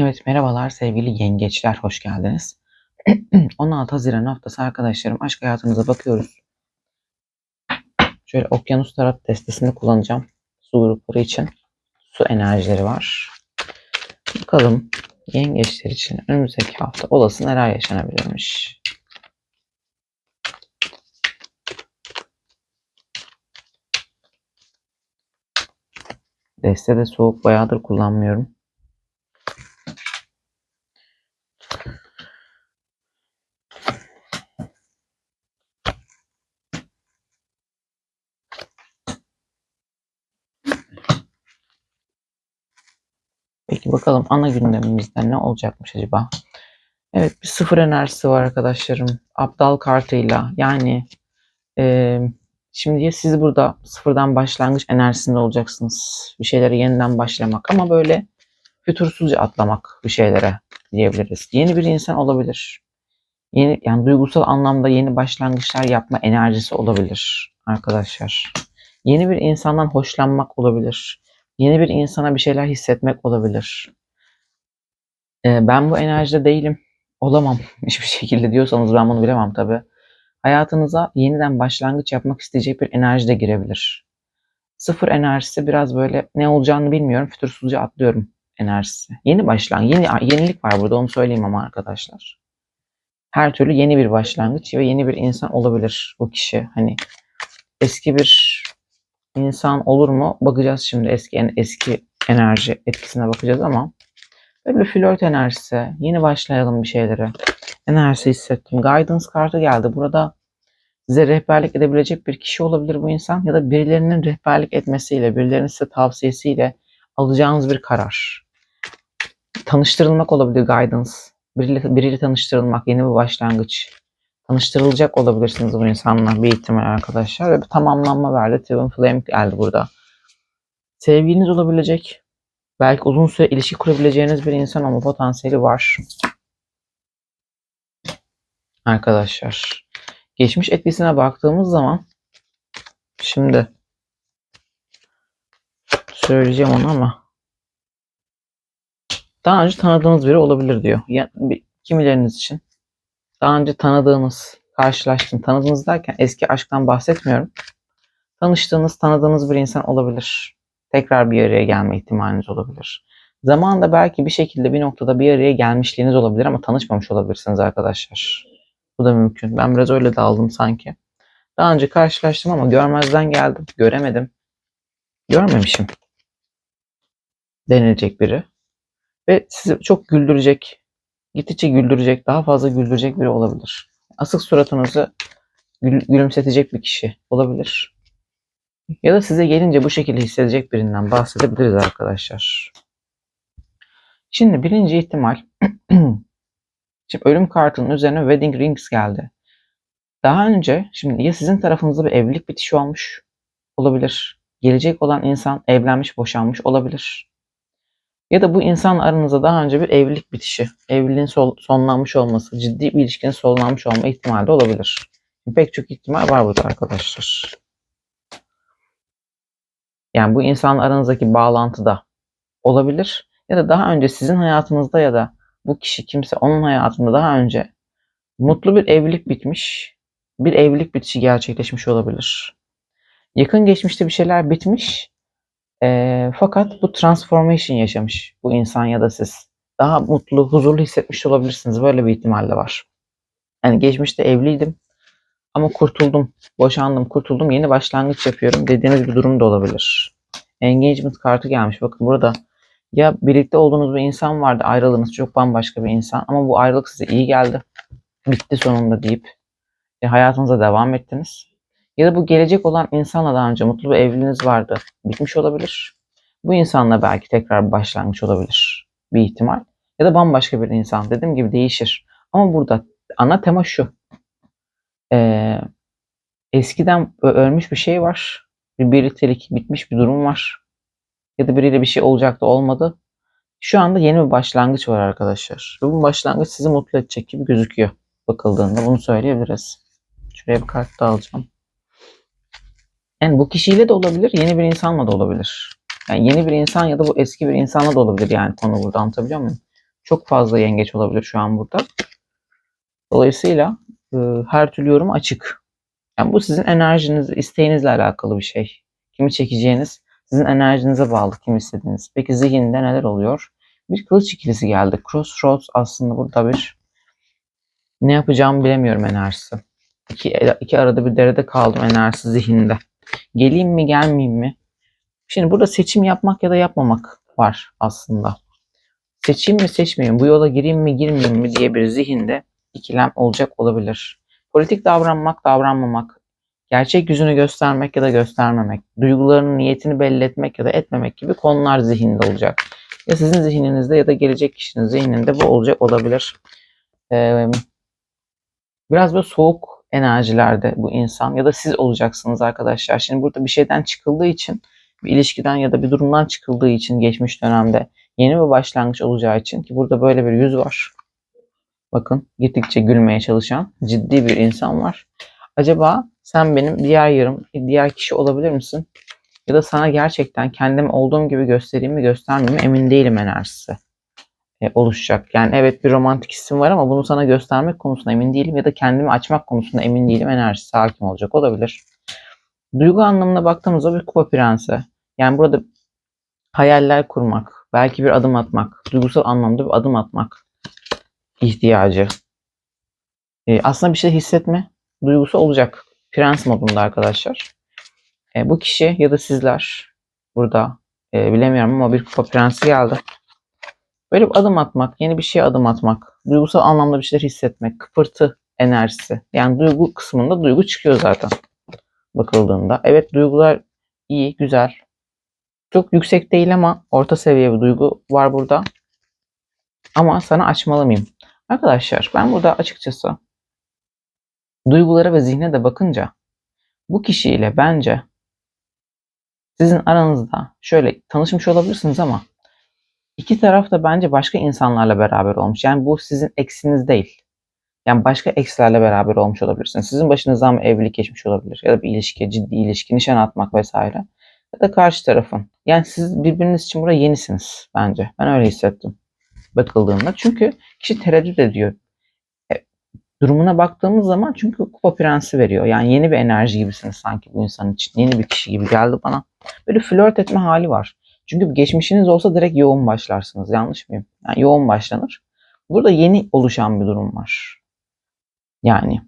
Evet, merhabalar sevgili yengeçler, hoş geldiniz. 16 Haziran haftası arkadaşlarım, aşk hayatımıza bakıyoruz. Şöyle okyanus tarot destesini kullanacağım. Su grupları için su enerjileri var. Bakalım yengeçler için önümüzdeki hafta olası neler yaşanabilirmiş. Deste de soğuk bayağıdır kullanmıyorum. Peki bakalım ana gündemimizde ne olacakmış acaba? Evet bir sıfır enerjisi var arkadaşlarım. Aptal kartıyla yani e, şimdi siz burada sıfırdan başlangıç enerjisinde olacaksınız. Bir şeylere yeniden başlamak ama böyle fütursuzca atlamak bir şeylere diyebiliriz. Yeni bir insan olabilir. Yeni yani duygusal anlamda yeni başlangıçlar yapma enerjisi olabilir arkadaşlar. Yeni bir insandan hoşlanmak olabilir. Yeni bir insana bir şeyler hissetmek olabilir. Ee, ben bu enerjide değilim. Olamam hiçbir şekilde diyorsanız ben bunu bilemem tabi. Hayatınıza yeniden başlangıç yapmak isteyecek bir enerji de girebilir. Sıfır enerjisi biraz böyle ne olacağını bilmiyorum. Fütursuzca atlıyorum enerjisi. Yeni başlangıç, yeni yenilik var burada onu söyleyeyim ama arkadaşlar. Her türlü yeni bir başlangıç ve yeni bir insan olabilir bu kişi. Hani eski bir insan olur mu? Bakacağız şimdi eski eski enerji etkisine bakacağız ama böyle flört enerjisi. Yeni başlayalım bir şeylere. Enerjisi hissettim. Guidance kartı geldi. Burada size rehberlik edebilecek bir kişi olabilir bu insan ya da birilerinin rehberlik etmesiyle, birilerinin size tavsiyesiyle alacağınız bir karar. Tanıştırılmak olabilir guidance. Biriyle, biriyle tanıştırılmak, yeni bir başlangıç tanıştırılacak olabilirsiniz bu insanla bir ihtimal arkadaşlar. Ve bir tamamlanma verdi. Twin Flame geldi burada. Sevgiliniz olabilecek. Belki uzun süre ilişki kurabileceğiniz bir insan ama potansiyeli var. Arkadaşlar. Geçmiş etkisine baktığımız zaman şimdi söyleyeceğim onu ama daha önce tanıdığınız biri olabilir diyor. Yani, kimileriniz için daha önce tanıdığınız, karşılaştığın, tanıdığınız derken eski aşktan bahsetmiyorum. Tanıştığınız, tanıdığınız bir insan olabilir. Tekrar bir araya gelme ihtimaliniz olabilir. Zamanında belki bir şekilde bir noktada bir araya gelmişliğiniz olabilir ama tanışmamış olabilirsiniz arkadaşlar. Bu da mümkün. Ben biraz öyle daldım sanki. Daha önce karşılaştım ama görmezden geldim. Göremedim. Görmemişim. Denilecek biri. Ve sizi çok güldürecek, gittikçe güldürecek, daha fazla güldürecek biri olabilir. Asık suratınızı gül, gülümsetecek bir kişi olabilir. Ya da size gelince bu şekilde hissedecek birinden bahsedebiliriz arkadaşlar. Şimdi birinci ihtimal Şimdi ölüm kartının üzerine wedding rings geldi. Daha önce şimdi ya sizin tarafınızda bir evlilik bitişi olmuş olabilir. Gelecek olan insan evlenmiş, boşanmış olabilir. Ya da bu insan aranızda daha önce bir evlilik bitişi, evliliğin sol, sonlanmış olması, ciddi bir ilişkinin sonlanmış olma ihtimali de olabilir. Pek çok ihtimal var burada arkadaşlar. Yani bu insan aranızdaki bağlantıda olabilir. Ya da daha önce sizin hayatınızda ya da bu kişi kimse onun hayatında daha önce mutlu bir evlilik bitmiş, bir evlilik bitişi gerçekleşmiş olabilir. Yakın geçmişte bir şeyler bitmiş e, fakat bu transformation yaşamış bu insan ya da siz. Daha mutlu, huzurlu hissetmiş olabilirsiniz. Böyle bir ihtimal de var. Yani geçmişte evliydim ama kurtuldum, boşandım, kurtuldum, yeni başlangıç yapıyorum dediğiniz bir durum da olabilir. Engagement kartı gelmiş. Bakın burada ya birlikte olduğunuz bir insan vardı, ayrıldınız, çok bambaşka bir insan ama bu ayrılık size iyi geldi. Bitti sonunda deyip e, hayatınıza devam ettiniz. Ya da bu gelecek olan insanla daha önce mutlu bir evliliğiniz vardı. Bitmiş olabilir. Bu insanla belki tekrar başlangıç olabilir. Bir ihtimal. Ya da bambaşka bir insan. Dediğim gibi değişir. Ama burada ana tema şu. Ee, eskiden ölmüş bir şey var. Bir birliktelik bitmiş bir durum var. Ya da biriyle bir şey olacaktı olmadı. Şu anda yeni bir başlangıç var arkadaşlar. Ve bu başlangıç sizi mutlu edecek gibi gözüküyor bakıldığında. Bunu söyleyebiliriz. Şuraya bir kart daha alacağım. Yani bu kişiyle de olabilir, yeni bir insanla da olabilir. Yani yeni bir insan ya da bu eski bir insanla da olabilir yani konu burada anlatabiliyor muyum? Çok fazla yengeç olabilir şu an burada. Dolayısıyla e, her türlü yorum açık. Yani bu sizin enerjiniz, isteğinizle alakalı bir şey. Kimi çekeceğiniz sizin enerjinize bağlı kim istediğiniz. Peki zihinde neler oluyor? Bir kılıç ikilisi geldi. Crossroads aslında burada bir ne yapacağımı bilemiyorum enerjisi. İki, iki arada bir derede kaldım enerjisi zihinde. Geleyim mi gelmeyeyim mi? Şimdi burada seçim yapmak ya da yapmamak var aslında. Seçeyim mi seçmeyeyim, bu yola gireyim mi girmeyeyim mi diye bir zihinde ikilem olacak olabilir. Politik davranmak, davranmamak, gerçek yüzünü göstermek ya da göstermemek, duygularının niyetini belli etmek ya da etmemek gibi konular zihinde olacak. Ya sizin zihninizde ya da gelecek kişinin zihninde bu olacak olabilir. Ee, biraz böyle soğuk enerjilerde bu insan ya da siz olacaksınız arkadaşlar. Şimdi burada bir şeyden çıkıldığı için, bir ilişkiden ya da bir durumdan çıkıldığı için geçmiş dönemde yeni bir başlangıç olacağı için ki burada böyle bir yüz var. Bakın gittikçe gülmeye çalışan ciddi bir insan var. Acaba sen benim diğer yarım, diğer kişi olabilir misin? Ya da sana gerçekten kendimi olduğum gibi göstereyim mi göstermeyeyim mi emin değilim enerjisi e, oluşacak. Yani evet bir romantik isim var ama bunu sana göstermek konusunda emin değilim ya da kendimi açmak konusunda emin değilim enerjisi hakim olacak olabilir. Duygu anlamına baktığımızda bir kupa prensi. Yani burada hayaller kurmak, belki bir adım atmak, duygusal anlamda bir adım atmak ihtiyacı. E, aslında bir şey hissetme duygusu olacak. Prens modunda arkadaşlar. E, bu kişi ya da sizler burada e, bilemiyorum ama bir kupa prensi geldi. Böyle bir adım atmak, yeni bir şeye adım atmak, duygusal anlamda bir şeyler hissetmek, kıpırtı enerjisi. Yani duygu kısmında duygu çıkıyor zaten bakıldığında. Evet duygular iyi, güzel. Çok yüksek değil ama orta seviye bir duygu var burada. Ama sana açmalı mıyım? Arkadaşlar ben burada açıkçası duygulara ve zihne de bakınca bu kişiyle bence sizin aranızda şöyle tanışmış olabilirsiniz ama iki taraf da bence başka insanlarla beraber olmuş. Yani bu sizin eksiniz değil. Yani başka ekslerle beraber olmuş olabilirsiniz. Sizin başınızdan bir evlilik geçmiş olabilir. Ya da bir ilişki, ciddi ilişki, nişan atmak vesaire. Ya da karşı tarafın. Yani siz birbiriniz için buraya yenisiniz bence. Ben öyle hissettim bakıldığında. Çünkü kişi tereddüt ediyor. E, durumuna baktığımız zaman çünkü kupa prensi veriyor. Yani yeni bir enerji gibisiniz sanki bu insan için. Yeni bir kişi gibi geldi bana. Böyle flört etme hali var. Çünkü geçmişiniz olsa direkt yoğun başlarsınız. Yanlış mıyım? Yani yoğun başlanır. Burada yeni oluşan bir durum var. Yani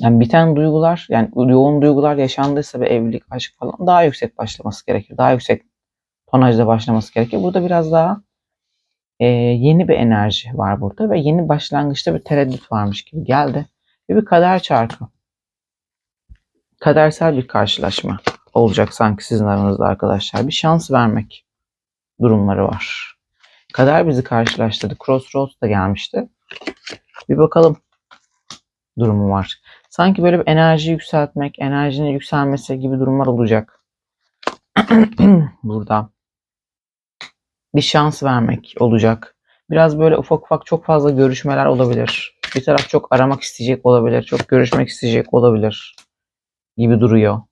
yani biten duygular, yani yoğun duygular yaşandıysa ve evlilik, aşk falan daha yüksek başlaması gerekir. Daha yüksek tonajda başlaması gerekir. Burada biraz daha e, yeni bir enerji var burada ve yeni başlangıçta bir tereddüt varmış gibi geldi. Ve bir kader çarkı. Kadersel bir karşılaşma olacak sanki sizin aranızda arkadaşlar. Bir şans vermek durumları var. Kader bizi karşılaştırdı. Crossroads da gelmişti. Bir bakalım durumu var. Sanki böyle bir enerji yükseltmek, enerjinin yükselmesi gibi durumlar olacak. Burada bir şans vermek olacak. Biraz böyle ufak ufak çok fazla görüşmeler olabilir. Bir taraf çok aramak isteyecek olabilir, çok görüşmek isteyecek olabilir gibi duruyor.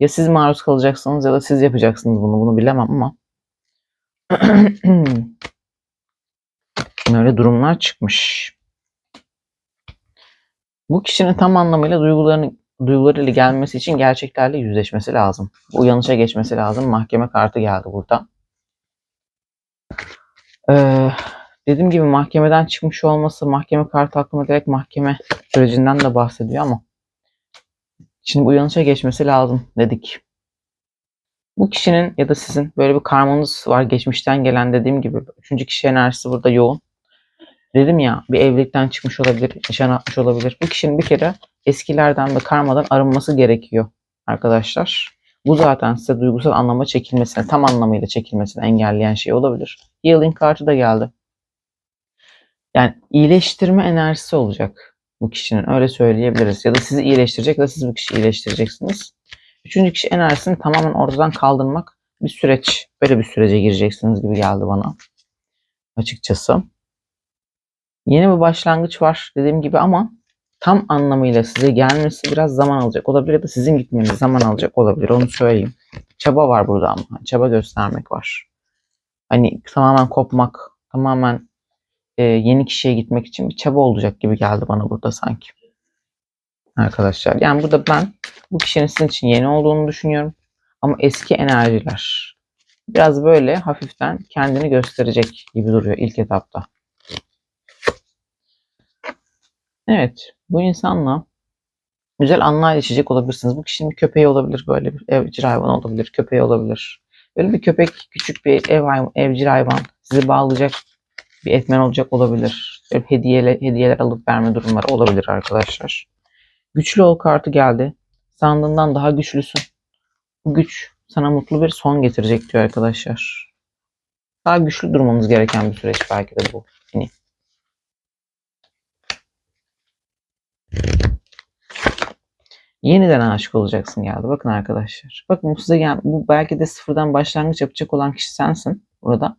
Ya siz maruz kalacaksınız ya da siz yapacaksınız bunu. Bunu bilemem ama böyle durumlar çıkmış. Bu kişinin tam anlamıyla duygularını duygularıyla gelmesi için gerçeklerle yüzleşmesi lazım. Uyanışa geçmesi lazım. Mahkeme kartı geldi burada. Ee, dediğim gibi mahkemeden çıkmış olması, mahkeme kartı aklıma direkt mahkeme sürecinden de bahsediyor ama şimdi uyanışa geçmesi lazım dedik. Bu kişinin ya da sizin böyle bir karmanız var geçmişten gelen dediğim gibi. Üçüncü kişi enerjisi burada yoğun. Dedim ya bir evlilikten çıkmış olabilir, nişan atmış olabilir. Bu kişinin bir kere eskilerden ve karmadan arınması gerekiyor arkadaşlar. Bu zaten size duygusal anlama çekilmesini, tam anlamıyla çekilmesini engelleyen şey olabilir. Healing kartı da geldi. Yani iyileştirme enerjisi olacak bu kişinin. Öyle söyleyebiliriz. Ya da sizi iyileştirecek ya da siz bu kişiyi iyileştireceksiniz. Üçüncü kişi enerjisini tamamen ortadan kaldırmak bir süreç. Böyle bir sürece gireceksiniz gibi geldi bana. Açıkçası. Yeni bir başlangıç var dediğim gibi ama tam anlamıyla size gelmesi biraz zaman alacak olabilir ya da sizin gitmeniz zaman alacak olabilir onu söyleyeyim. Çaba var burada ama çaba göstermek var. Hani tamamen kopmak, tamamen e, yeni kişiye gitmek için bir çaba olacak gibi geldi bana burada sanki. Arkadaşlar yani burada ben bu kişinin sizin için yeni olduğunu düşünüyorum. Ama eski enerjiler biraz böyle hafiften kendini gösterecek gibi duruyor ilk etapta. Evet bu insanla güzel anlar yaşayacak olabilirsiniz. Bu kişinin bir köpeği olabilir böyle bir evcil hayvan olabilir, köpeği olabilir. Böyle bir köpek, küçük bir ev hayvan, evcil hayvan sizi bağlayacak bir etmen olacak olabilir. Böyle hediyeler, hediyeler alıp verme durumları olabilir arkadaşlar. Güçlü ol kartı geldi. Sandığından daha güçlüsün. Bu güç sana mutlu bir son getirecek diyor arkadaşlar. Daha güçlü durmamız gereken bir süreç belki de bu. Hani yeniden aşık olacaksın geldi. Bakın arkadaşlar. Bakın bu size gel bu belki de sıfırdan başlangıç yapacak olan kişi sensin burada.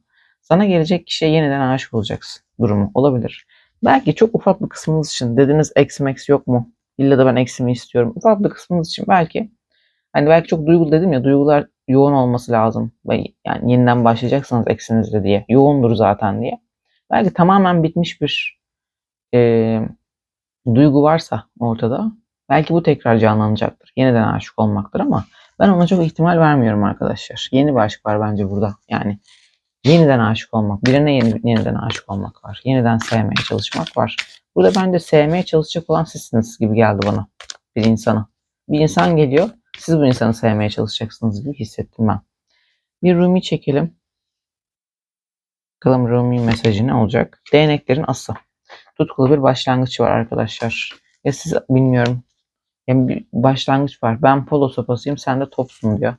Sana gelecek kişiye yeniden aşık olacaksın durumu olabilir. Belki çok ufak bir kısmınız için dediniz eksi eksi yok mu? İlla da ben eksimi istiyorum. Ufak bir kısmınız için belki hani belki çok duygulu dedim ya duygular yoğun olması lazım. Yani yeniden başlayacaksınız eksinizle diye. Yoğundur zaten diye. Belki tamamen bitmiş bir e, duygu varsa ortada belki bu tekrar canlanacaktır. Yeniden aşık olmaktır ama ben ona çok ihtimal vermiyorum arkadaşlar. Yeni bir aşk var bence burada. Yani yeniden aşık olmak, birine yeni, yeniden aşık olmak var. Yeniden sevmeye çalışmak var. Burada bence sevmeye çalışacak olan sizsiniz gibi geldi bana. Bir insana. Bir insan geliyor, siz bu insanı sevmeye çalışacaksınız gibi hissettim ben. Bir Rumi çekelim. Bakalım Rumi mesajı ne olacak? Değneklerin ası. Tutkulu bir başlangıç var arkadaşlar. Ya siz bilmiyorum. Yani bir başlangıç var. Ben polo sopasıyım, sen de topsun diyor.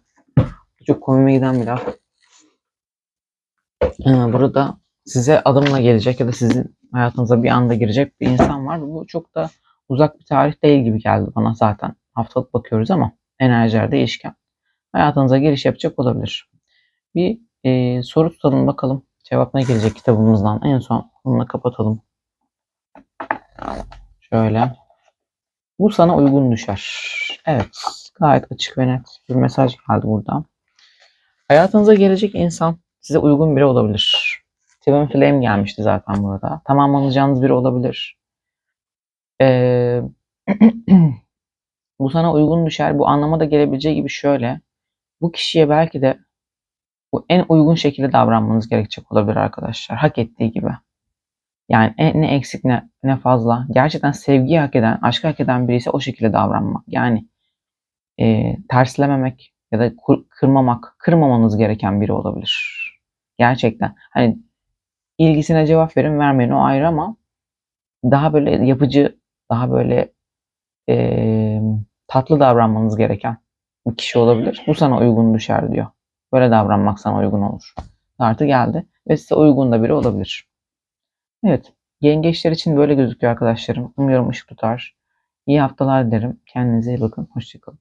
Çok komime giden bir laf. Ee, burada size adımla gelecek ya da sizin hayatınıza bir anda girecek bir insan var. Bu çok da uzak bir tarih değil gibi geldi bana zaten. Haftalık bakıyoruz ama enerjiler değişken. Hayatınıza giriş yapacak olabilir. Bir e, soru tutalım bakalım. Cevap ne gelecek kitabımızdan? En son bununla kapatalım. Şöyle. Bu sana uygun düşer. Evet. Gayet açık ve net bir mesaj geldi buradan. Hayatınıza gelecek insan size uygun biri olabilir. Twin Flame gelmişti zaten burada. Tamamlanacağınız biri olabilir. Ee, bu sana uygun düşer. Bu anlama da gelebileceği gibi şöyle. Bu kişiye belki de bu en uygun şekilde davranmanız gerekecek olabilir arkadaşlar. Hak ettiği gibi. Yani ne eksik ne, ne fazla. Gerçekten sevgiyi hak eden, aşkı hak eden birisi o şekilde davranmak. Yani e, terslememek ya da kırmamak, kırmamanız gereken biri olabilir. Gerçekten. Hani ilgisine cevap verin vermeyin o ayrı ama daha böyle yapıcı, daha böyle e, tatlı davranmanız gereken bir kişi olabilir. Bu sana uygun düşer diyor. Böyle davranmak sana uygun olur. Kartı geldi ve size uygun da biri olabilir. Evet. Yengeçler için böyle gözüküyor arkadaşlarım. Umuyorum ışık tutar. İyi haftalar dilerim. Kendinize iyi bakın. Hoşçakalın.